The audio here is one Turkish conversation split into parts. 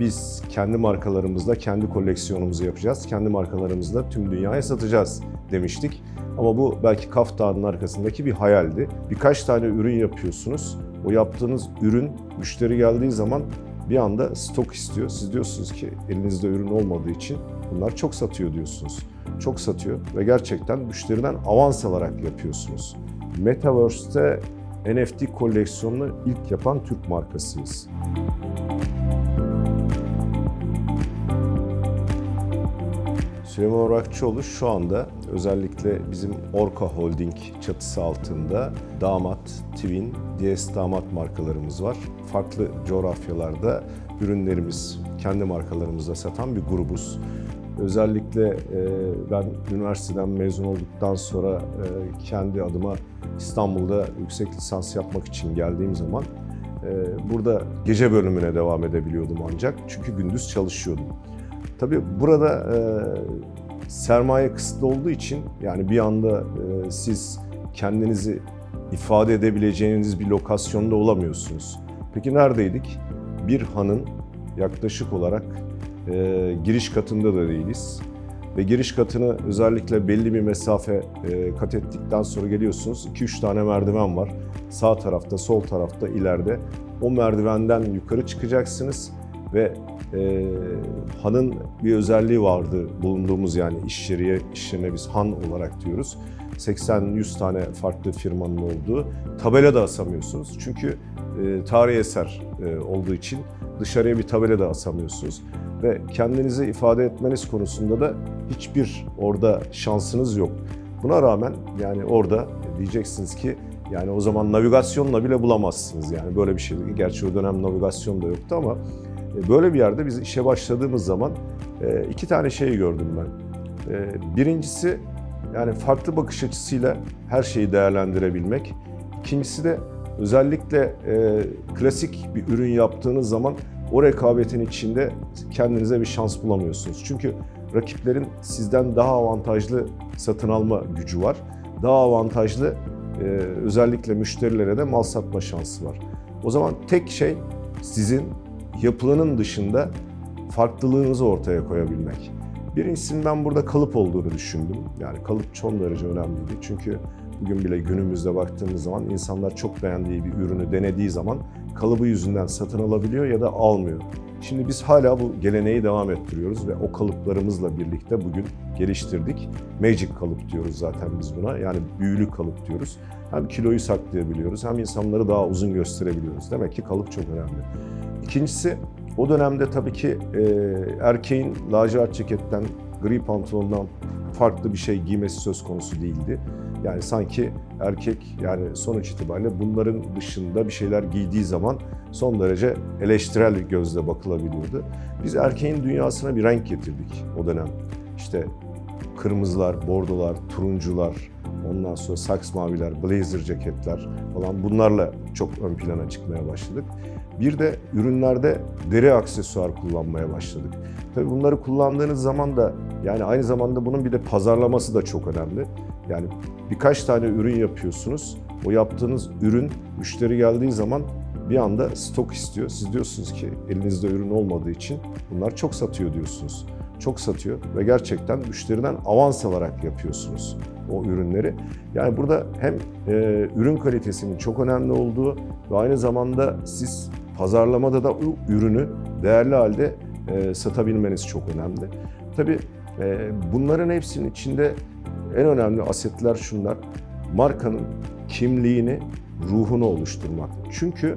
biz kendi markalarımızla kendi koleksiyonumuzu yapacağız. Kendi markalarımızla tüm dünyaya satacağız demiştik. Ama bu belki Kaf Dağı'nın arkasındaki bir hayaldi. Birkaç tane ürün yapıyorsunuz. O yaptığınız ürün müşteri geldiği zaman bir anda stok istiyor. Siz diyorsunuz ki elinizde ürün olmadığı için bunlar çok satıyor diyorsunuz. Çok satıyor ve gerçekten müşteriden avans alarak yapıyorsunuz. Metaverse'te NFT koleksiyonunu ilk yapan Türk markasıyız. Süleyman Orakçıoğlu şu anda özellikle bizim Orka Holding çatısı altında Damat, Twin, DS Damat markalarımız var. Farklı coğrafyalarda ürünlerimiz, kendi markalarımızla satan bir grubuz. Özellikle e, ben üniversiteden mezun olduktan sonra e, kendi adıma İstanbul'da yüksek lisans yapmak için geldiğim zaman e, burada gece bölümüne devam edebiliyordum ancak çünkü gündüz çalışıyordum. Tabii burada e, sermaye kısıtlı olduğu için yani bir anda e, siz kendinizi ifade edebileceğiniz bir lokasyonda olamıyorsunuz. Peki neredeydik? Bir hanın yaklaşık olarak e, giriş katında da değiliz. Ve giriş katını özellikle belli bir mesafe e, kat ettikten sonra geliyorsunuz. 2-3 tane merdiven var. Sağ tarafta, sol tarafta, ileride. O merdivenden yukarı çıkacaksınız ve e, hanın bir özelliği vardı bulunduğumuz yani iş yeri, iş yerine biz han olarak diyoruz. 80-100 tane farklı firmanın olduğu tabela da asamıyorsunuz. Çünkü e, tarihi eser e, olduğu için dışarıya bir tabela da asamıyorsunuz. Ve kendinizi ifade etmeniz konusunda da hiçbir orada şansınız yok. Buna rağmen yani orada diyeceksiniz ki yani o zaman navigasyonla bile bulamazsınız yani böyle bir şey. Gerçi o dönem navigasyon da yoktu ama Böyle bir yerde biz işe başladığımız zaman e, iki tane şey gördüm ben. E, Birincisi yani farklı bakış açısıyla her şeyi değerlendirebilmek. İkincisi de özellikle klasik bir ürün yaptığınız zaman o rekabetin içinde kendinize bir şans bulamıyorsunuz. Çünkü rakiplerin sizden daha avantajlı satın alma gücü var. Daha avantajlı özellikle müşterilere de mal satma şansı var. O zaman tek şey sizin yapılanın dışında farklılığınızı ortaya koyabilmek. Birincisinin ben burada kalıp olduğunu düşündüm. Yani kalıp son derece önemliydi. Çünkü bugün bile günümüzde baktığımız zaman insanlar çok beğendiği bir ürünü denediği zaman kalıbı yüzünden satın alabiliyor ya da almıyor. Şimdi biz hala bu geleneği devam ettiriyoruz ve o kalıplarımızla birlikte bugün geliştirdik. Magic kalıp diyoruz zaten biz buna. Yani büyülü kalıp diyoruz. Hem kiloyu saklayabiliyoruz hem insanları daha uzun gösterebiliyoruz. Demek ki kalıp çok önemli. İkincisi o dönemde tabii ki e, erkeğin lacivert ceketten, gri pantolondan farklı bir şey giymesi söz konusu değildi. Yani sanki erkek yani sonuç itibariyle bunların dışında bir şeyler giydiği zaman son derece eleştirel gözle bakılabiliyordu. Biz erkeğin dünyasına bir renk getirdik o dönem. İşte kırmızılar, bordolar, turuncular, ondan sonra saks maviler, blazer ceketler falan bunlarla çok ön plana çıkmaya başladık. Bir de ürünlerde deri aksesuar kullanmaya başladık. Tabii bunları kullandığınız zaman da yani aynı zamanda bunun bir de pazarlaması da çok önemli. Yani birkaç tane ürün yapıyorsunuz. O yaptığınız ürün müşteri geldiği zaman bir anda stok istiyor. Siz diyorsunuz ki elinizde ürün olmadığı için bunlar çok satıyor diyorsunuz. Çok satıyor ve gerçekten müşteriden avans alarak yapıyorsunuz o ürünleri. Yani burada hem e, ürün kalitesinin çok önemli olduğu ve aynı zamanda siz pazarlamada da o ürünü değerli halde e, satabilmeniz çok önemli. Tabii e, bunların hepsinin içinde en önemli asetler şunlar. Markanın kimliğini, ruhunu oluşturmak. Çünkü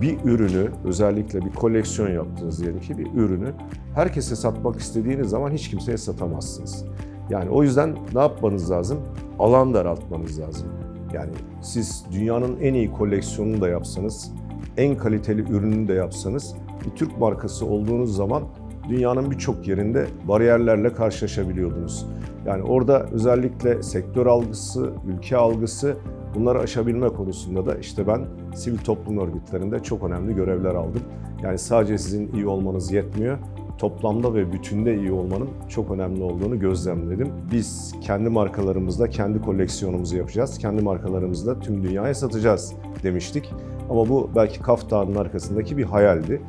bir ürünü, özellikle bir koleksiyon yaptığınız diyelim ki bir ürünü herkese satmak istediğiniz zaman hiç kimseye satamazsınız. Yani o yüzden ne yapmanız lazım? Alan daraltmanız lazım. Yani siz dünyanın en iyi koleksiyonunu da yapsanız, en kaliteli ürününü de yapsanız, bir Türk markası olduğunuz zaman dünyanın birçok yerinde bariyerlerle karşılaşabiliyordunuz. Yani orada özellikle sektör algısı, ülke algısı bunları aşabilme konusunda da işte ben sivil toplum örgütlerinde çok önemli görevler aldım. Yani sadece sizin iyi olmanız yetmiyor, toplamda ve bütünde iyi olmanın çok önemli olduğunu gözlemledim. Biz kendi markalarımızla kendi koleksiyonumuzu yapacağız. Kendi markalarımızla tüm dünyaya satacağız demiştik. Ama bu belki Kaf Dağı'nın arkasındaki bir hayaldi.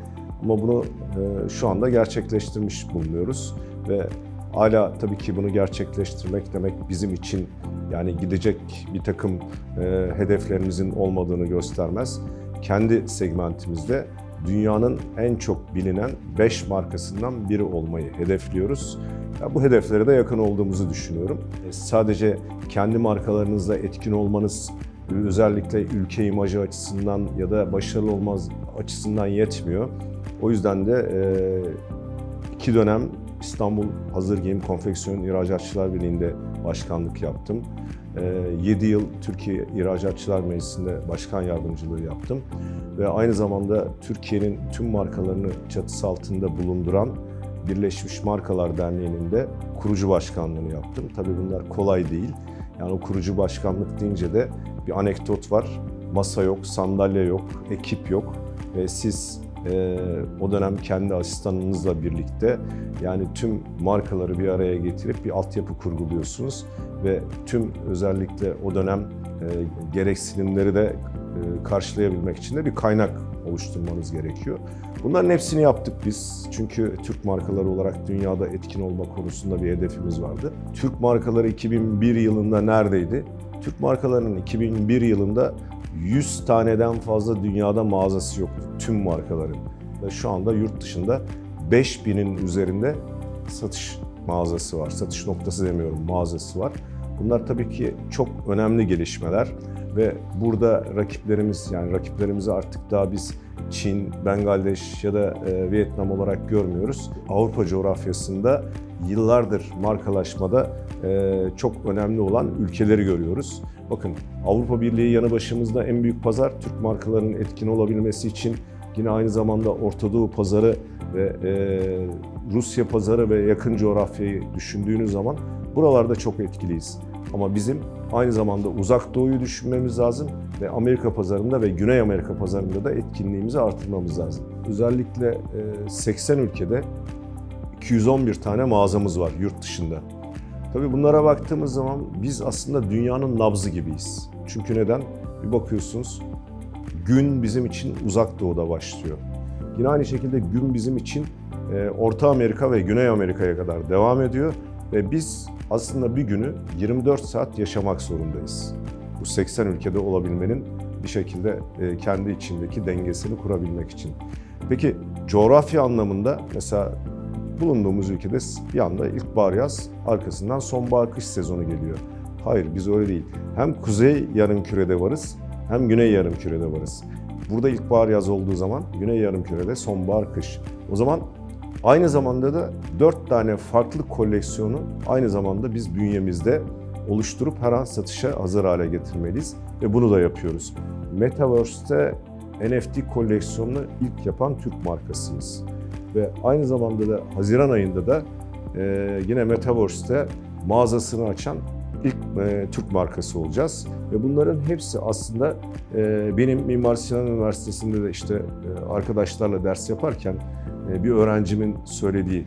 Ama bunu e, şu anda gerçekleştirmiş bulunuyoruz ve hala tabii ki bunu gerçekleştirmek demek bizim için yani gidecek bir takım e, hedeflerimizin olmadığını göstermez. Kendi segmentimizde dünyanın en çok bilinen 5 markasından biri olmayı hedefliyoruz. Ya bu hedeflere de yakın olduğumuzu düşünüyorum. E, sadece kendi markalarınızla etkin olmanız özellikle ülke imajı açısından ya da başarılı olmaz açısından yetmiyor. O yüzden de e, iki dönem İstanbul Hazır Giyim Konfeksiyon İhracatçılar Birliği'nde başkanlık yaptım. 7 yıl Türkiye İhracatçılar Meclisi'nde başkan yardımcılığı yaptım. Ve aynı zamanda Türkiye'nin tüm markalarını çatısı altında bulunduran Birleşmiş Markalar Derneği'nin de kurucu başkanlığını yaptım. Tabii bunlar kolay değil. Yani o kurucu başkanlık deyince de bir anekdot var. Masa yok, sandalye yok, ekip yok ve siz e, o dönem kendi asistanınızla birlikte yani tüm markaları bir araya getirip bir altyapı kurguluyorsunuz ve tüm özellikle o dönem e, gereksinimleri de e, karşılayabilmek için de bir kaynak oluşturmanız gerekiyor. Bunların hepsini yaptık biz. Çünkü Türk markaları olarak dünyada etkin olma konusunda bir hedefimiz vardı. Türk markaları 2001 yılında neredeydi? Türk markalarının 2001 yılında 100 taneden fazla dünyada mağazası yoktu tüm markaların. Ve şu anda yurt dışında 5000'in üzerinde satış mağazası var. Satış noktası demiyorum, mağazası var. Bunlar tabii ki çok önemli gelişmeler ve burada rakiplerimiz yani rakiplerimizi artık daha biz Çin, Bangladeş ya da e, Vietnam olarak görmüyoruz. Avrupa coğrafyasında yıllardır markalaşmada e, çok önemli olan ülkeleri görüyoruz. Bakın Avrupa Birliği yanı başımızda en büyük pazar Türk markalarının etkin olabilmesi için yine aynı zamanda Orta Doğu pazarı ve e, Rusya pazarı ve yakın coğrafyayı düşündüğünüz zaman buralarda çok etkiliyiz. Ama bizim aynı zamanda uzak doğuyu düşünmemiz lazım ve Amerika pazarında ve Güney Amerika pazarında da etkinliğimizi artırmamız lazım. Özellikle 80 ülkede 211 tane mağazamız var yurt dışında. Tabii bunlara baktığımız zaman biz aslında dünyanın nabzı gibiyiz. Çünkü neden? Bir bakıyorsunuz gün bizim için uzak doğuda başlıyor. Yine aynı şekilde gün bizim için Orta Amerika ve Güney Amerika'ya kadar devam ediyor ve biz aslında bir günü 24 saat yaşamak zorundayız. Bu 80 ülkede olabilmenin bir şekilde e, kendi içindeki dengesini kurabilmek için. Peki coğrafya anlamında mesela bulunduğumuz ülkede bir anda ilkbahar yaz arkasından sonbahar kış sezonu geliyor. Hayır biz öyle değil. Hem kuzey yarım kürede varız hem güney yarım kürede varız. Burada ilkbahar yaz olduğu zaman güney yarım kürede sonbahar kış. O zaman Aynı zamanda da dört tane farklı koleksiyonu aynı zamanda biz bünyemizde oluşturup her an satışa hazır hale getirmeliyiz ve bunu da yapıyoruz. Metaverse'te NFT koleksiyonunu ilk yapan Türk markasıyız. Ve aynı zamanda da Haziran ayında da e, yine Metaverse'te mağazasını açan ilk e, Türk markası olacağız. Ve bunların hepsi aslında e, benim Mimar Sinan Üniversitesi'nde de işte e, arkadaşlarla ders yaparken e, bir öğrencimin söylediği.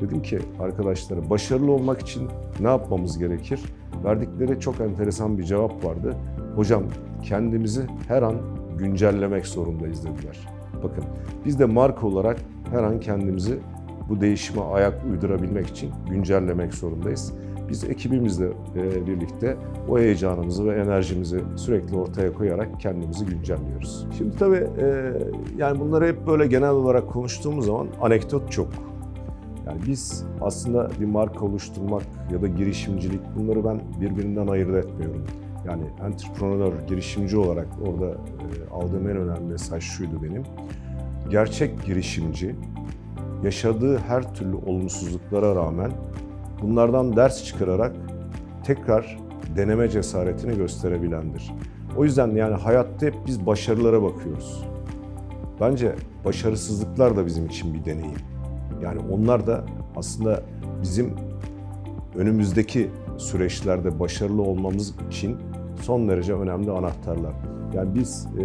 Dedim ki arkadaşlara başarılı olmak için ne yapmamız gerekir? Verdikleri çok enteresan bir cevap vardı. Hocam kendimizi her an güncellemek zorundayız dediler. Bakın biz de marka olarak her an kendimizi bu değişime ayak uydurabilmek için güncellemek zorundayız. Biz ekibimizle e, birlikte o heyecanımızı ve enerjimizi sürekli ortaya koyarak kendimizi güncelliyoruz. Şimdi tabii e, yani bunları hep böyle genel olarak konuştuğumuz zaman anekdot çok. Yani biz aslında bir marka oluşturmak ya da girişimcilik bunları ben birbirinden ayırt etmiyorum. Yani entrepreneur, girişimci olarak orada e, aldığım en önemli mesaj şuydu benim. Gerçek girişimci yaşadığı her türlü olumsuzluklara rağmen bunlardan ders çıkararak tekrar deneme cesaretini gösterebilendir. O yüzden yani hayatta hep biz başarılara bakıyoruz. Bence başarısızlıklar da bizim için bir deneyim. Yani onlar da aslında bizim önümüzdeki süreçlerde başarılı olmamız için son derece önemli anahtarlar. Yani biz e,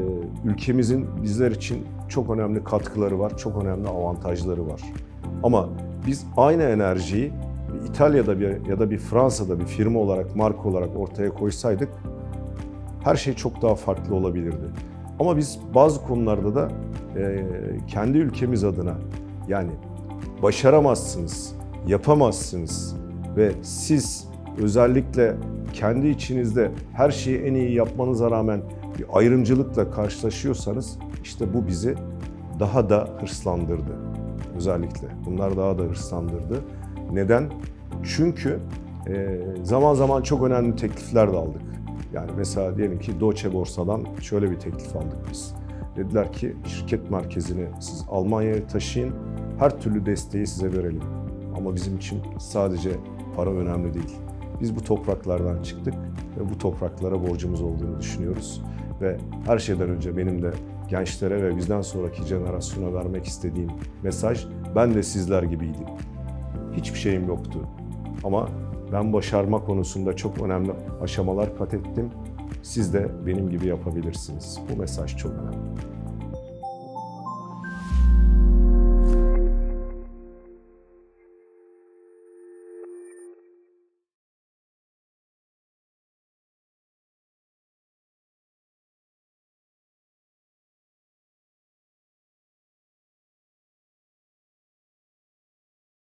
ülkemizin bizler için çok önemli katkıları var, çok önemli avantajları var. Ama biz aynı enerjiyi İtalya'da bir ya da bir Fransa'da bir firma olarak, marka olarak ortaya koysaydık her şey çok daha farklı olabilirdi. Ama biz bazı konularda da e, kendi ülkemiz adına Yani başaramazsınız, yapamazsınız ve siz özellikle kendi içinizde her şeyi en iyi yapmanıza rağmen bir ayrımcılıkla karşılaşıyorsanız işte bu bizi daha da hırslandırdı. Özellikle bunlar daha da hırslandırdı. Neden? Çünkü e, zaman zaman çok önemli teklifler de aldık. Yani mesela diyelim ki Deutsche Borsa'dan şöyle bir teklif aldık biz. Dediler ki şirket merkezini siz Almanya'ya taşıyın, her türlü desteği size verelim. Ama bizim için sadece para önemli değil. Biz bu topraklardan çıktık ve bu topraklara borcumuz olduğunu düşünüyoruz. Ve her şeyden önce benim de gençlere ve bizden sonraki jenerasyona vermek istediğim mesaj ben de sizler gibiydim. Hiçbir şeyim yoktu. Ama ben başarma konusunda çok önemli aşamalar kat ettim. Siz de benim gibi yapabilirsiniz. Bu mesaj çok önemli.